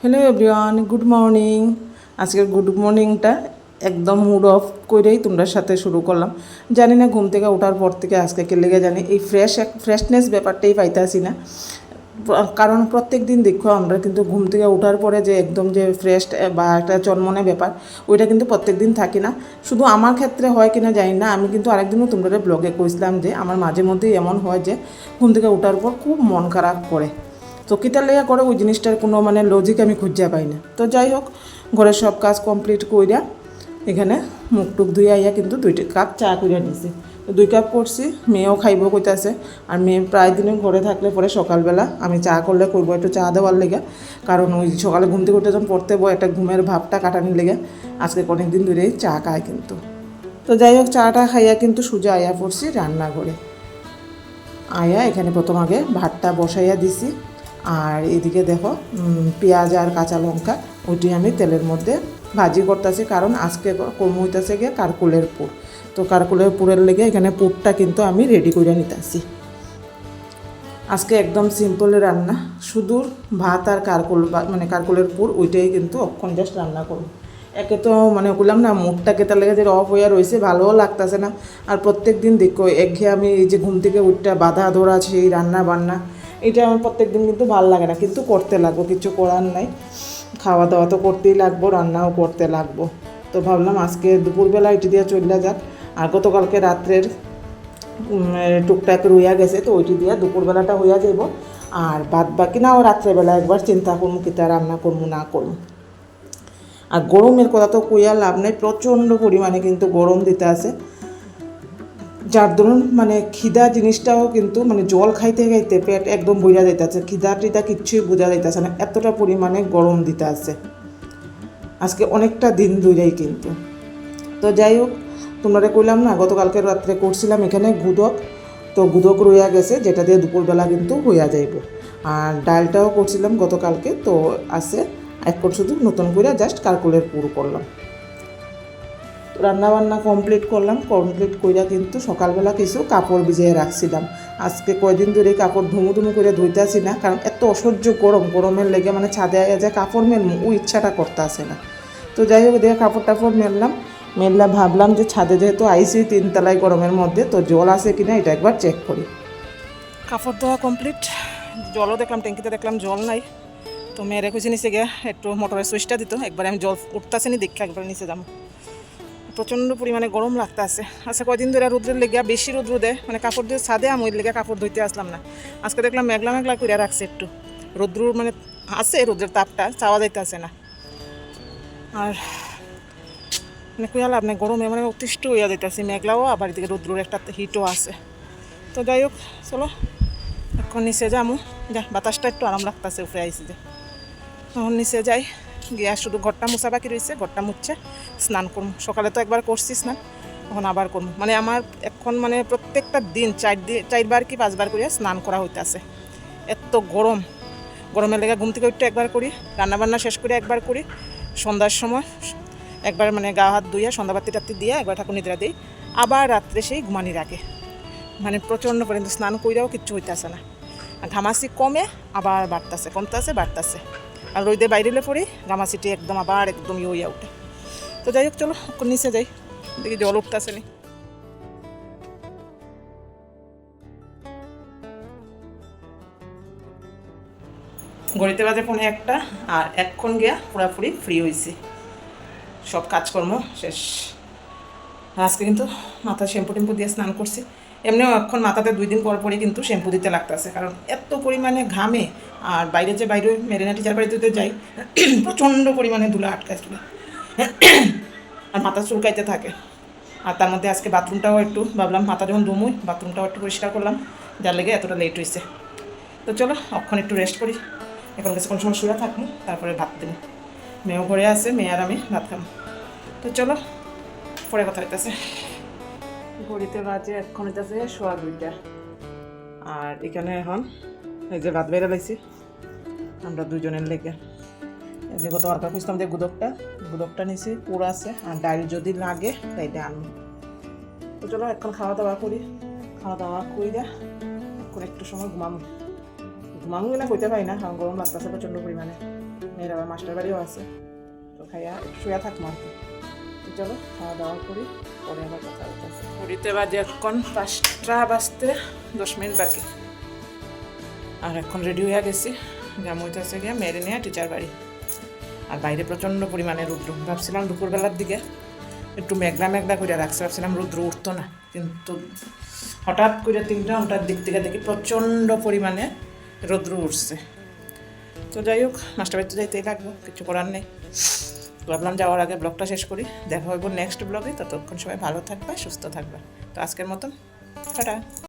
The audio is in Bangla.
হ্যালো এভরিওয়ান গুড মর্নিং আজকের গুড মর্নিংটা একদম মুড অফ করেই তোমরা সাথে শুরু করলাম। জানি না ঘুম থেকে ওঠার পর থেকে আজকে কে লেগে জানি, এই ফ্রেশ এক ফ্রেশনেস ব্যাপারটাই পাইতাছি না। কারণ প্রত্যেক দিন দেখো আমরা কিন্তু ঘুম থেকে ওঠার পরে যে একদম যে ফ্রেশ বা একটা চনমনে ব্যাপার, ওইটা কিন্তু প্রত্যেক দিন থাকি না। শুধু আমার ক্ষেত্রে হয় কিনা জানি না, আমি কিন্তু আরেকদিনও তোমরা ব্লগে কইছিলাম যে, আমার মাঝে মধ্যেই এমন হয় যে, ঘুম থেকে ওঠার পর খুব মন খারাপ করে। তো কিতার লেগে করে ওই জিনিসটার কোনো মানে লজিক আমি খুঁজে পাই না তো যাই হোক ঘরের সব কাজ কমপ্লিট কইরা এখানে মুখ টুক ধুয়ে আইয়া কিন্তু দুইটা কাপ চা কইরা নিছি। তো দুই কাপ করছি, মেয়েও খাইব কইতাছে। আর মেয়ে প্রায় দিনে ঘরে থাকলে পরে সকালবেলা আমি চা করলে করব একটু চা দেওয়ার লেগে। কারণ ওই সকালে ঘুম থেকে উঠে যখন পড়তে বই একটা ঘুমের ভাবটা কাটানোর লেগে আজকে অনেক দিন ধরেই চা খায় কিন্তু। তো যাই হোক চাটা খাইয়া কিন্তু সুজা আয়া পড়ছি রান্নাঘরে। আয়া এখানে প্রথম আগে ভাতটা বসাইয়া দিছি। আর এদিকে দেখো পেঁয়াজ আর কাঁচা লঙ্কা ওইটি আমি তেলের মধ্যে ভাজি করতেছি, কারণ আজকে কম হইতেছে গিয়ে কারকুলের পুর। তো কারকুলের পুরের লেগে এখানে পুরটা কিন্তু আমি রেডি করে নিতেছি। আজকে একদম সিম্পল রান্না শুধু ভাত আর কারকুল মানে কারকুলের পুর, ওইটাই কিন্তু অক্ষণ জাস্ট রান্না করব। একে তো মানে বললাম না, মুখটা কেতা লেগে যে অফ হইয়া রয়েছে ভালোও লাগতেছে না। আর প্রত্যেক দিন দেখো, একঘেয়ে আমি এই যে ঘুম থেকে উঠটা বাধা ধরা, সেই রান্না বান্না এটা আমার প্রত্যেক দিন কিন্তু ভালো লাগে না, কিন্তু করতে লাগবো, কিছু করার নাই। খাওয়া দাওয়া তো করতেই লাগবো, রান্নাও করতে লাগবো। তো ভাবলাম আজকে দুপুরবেলা এটি দিয়ে চলে যাক। আর গতকালকে রাত্রের টুকটাক রইয়া গেছে, তো ওইটি দিয়ে দুপুরবেলাটা হইয়া যাইব। আর বাদ বাকি না ও রাত্রেবেলা একবার চিন্তা করব কিতা রান্না করব, না করব। আর গরমের কথা তো কইয়া লাভ নেই, প্রচণ্ড পরিমাণে কিন্তু গরম দিতে আছে। যার ধরুন মানে খিদা জিনিসটাও কিন্তু মানে জল খাইতে খাইতে পেট একদম বইরা যাইতেছে। খিদা টিদা কিচ্ছুই বোঝা যাইতেছে না, এতটা পরিমাণে গরম দিতে আছে আজকে অনেকটা দিন ধরেই কিন্তু। তো যাই হোক তোমরা কইলাম না, গতকালকে রাত্রে করছিলাম এখানে গুদক। তো গুদক রইয়া গেছে, যেটা দিয়ে দুপুরবেলা কিন্তু হইয়া যাইব। আর ডালটাও করছিলাম গতকালকে, তো আছে। এখন শুধু নতুন করে জাস্ট কারকুলের পুর করলাম। রান্না বান্না কমপ্লিট করলাম কমপ্লিট কইরা কিন্তু সকালবেলা কিছু কাপড় ভিজিয়ে রাখছিলাম। আজকে কয়দিন ধরে কাপড় ধুমু ধুমু করে ধুইতেছি না, কারণ এত অসহ্য গরম, গরমের লেগে মানে ছাদে আয়া যে কাপড় মেলমু ওই ইচ্ছাটা করতে আসে না। তো যাই হোক, দেখে কাপড় টাপড় মেললাম মেললা ভাবলাম যে ছাদে যেহেতু আইসি, তিনতলায় গরমের মধ্যে, তো জল আছে কিনা এটা একবার চেক করি। কাপড় ধোয়া কমপ্লিট জলও দেখলাম, ট্যাঙ্কিতে দেখলাম জল নাই। তো মেয়েরে খুঁজে নিচে গিয়ে একটু মোটরের সুইচটা দিত, একবার আমি জল উঠতেছে নি, দেখে একবার নিচে যাব। প্রচণ্ড পরিমাণে গরম লাগতে আছে। আচ্ছা কয়দিন ধরে রোদ্রের লেগে বেশি রোদ্র দেয় মানে কাপড় দিয়ে ছাদে আমি লেগে কাপড় ধুইতে আসলাম না। আজকে দেখলাম মেঘলা মেঘলা করে রাখছে একটু। রোদ্র মানে আছে রোদ্রের তাপটা, চাওয়া যাইতে আছে না। আর মানে কুয়া লাভ নেই, গরমে মানে অতিষ্ঠ হইয়া দিতেছি মেঘলাও আবার এদিকে রোদ্রুর একটা হিটও আছে। তো যাই হোক, চলো, এখন নিচে যামু। যা, বাতাসটা একটু আরাম লাগতেছে, উপরে আইসি যে। তখন নিচে যাই। গিয়া শুধু ঘরটা মুছা বাকি রয়েছে ঘরটা মুছছে স্নান করব সকালে তো একবার করছি স্নান, এখন আবার করব মানে আমার এখন মানে প্রত্যেকটা দিন চার দিন চারবার কি পাঁচবার করিয়া স্নান করা হইতেছে। এত গরম। গরমের লেগে ঘুম থেকে উঠতে একবার করি, রান্নাবান্না শেষ করে একবার করি, সন্ধ্যার সময় একবার মানে গা হাত ধুইয়া, সন্ধ্যাবাতি টাতি দিয়ে একবার ঠাকুর নিদ্রা দিই, আবার রাত্রে সেই ঘুমানির আগে। মানে প্রচণ্ড পর্যন্ত স্নান কইরাও কিচ্ছু হইতেছে না। ঘামাসি কমে আবার বাড়তেছে, কমতেছে, বাড়তেছে। আর রোদে বাইরে পড়ি ঘামাসিটি একদম আবার একদম ইয়ে উঠে। তো যাই হোক, চলো নিচে যাই। দেখি জল উঠতেছে নি। ঘড়িতে বাজে পৌনে একটা, আর এক্ষণ গিয়া পুরাপুরি ফ্রি হয়েছি সব কাজকর্ম শেষ। আজকে কিন্তু মাথা শ্যাম্পু টেম্পু দিয়ে স্নান করছি। এমনিও এখন মাথাতে দুই দিন পর পরই কিন্তু শ্যাম্পু দিতে লাগতেছে, কারণ এত পরিমাণে ঘামে আর বাইরে যে বাইরে মেরিনা টিচার বাড়িতে যাই, প্রচণ্ড পরিমাণে ধুলা আটকায় চুলে। আর মাথা চুলকাইতে থাকে। আর তার মধ্যে আজকে বাথরুমটাও একটু, ভাবলাম মাথা যখন ধুমুই, বাথরুমটাও একটু পরিষ্কার করলাম, যার লেগে এতটা লেট হয়েছে তো চলো অক্ষণ একটু রেস্ট করি। এখন কাছে কোনো সময় শুয়ে থাকব, তারপরে ভাত দেবো। মেয়েও ঘরে আছে, মেয়ে আর আমি ভাত খাব। তো চলো, পরে কথা হইতেছে। ঘড়িতে বাজে এখন হইতেছে সোয়া দুইটা। আর এখানে এখন এই যে ভাত বেড়ে লাইছি, আমরা দুজনের লেগে। এই যে গত আরকা খুঁজতাম যে গুদকটা গুদকটা নিছি, পুরো আছে, আর ডাল যদি লাগে, তাইলে আনব। তো চলো এখন খাওয়া দাওয়া করি খাওয়া দাওয়া করি যা এখন একটু সময় ঘুমাবো ঘুমাবো কিনা কইতে পারি না, কারণ গরম লাগতেছে প্রচণ্ড পরিমাণে। মেয়ের আবার মাস্টার বাড়িও আছে। তো খাইয়া একটু শুয়ে থাকব আর কি। চলো, খাওয়া দাওয়া করি, পরে আবার কথা বলতেছে। ঘড়িতে বাজে এখন পাঁচটা বাজতে দশ মিনিট বাকি। আর এখন রেডি হয়ে গেছি। গ্রাম হইতেছে গিয়ে মেরে নিয়ে টিচার বাড়ি। আর বাইরে প্রচণ্ড পরিমাণে রুদ্র। ভাবছিলাম দুপুরবেলার দিকে একটু মেঘলা মেঘলা করে রাখছি। ভাবছিলাম রুদ্র উঠতো না। কিন্তু হঠাৎ করে তিনটা ঘণ্টার দিক থেকে দেখি প্রচণ্ড পরিমাণে রৌদ্র উঠছে। তো যাই হোক মাস্টার বাড়িতে যাইতেই লাগবো। কিছু করার নেই। ভাবলাম যাওয়ার আগে ব্লগটা শেষ করি। দেখা হইব নেক্সট ব্লগে ততক্ষণ সবাই ভালো থাকবে, সুস্থ থাকবে। তো আজকের মতন, টাটা।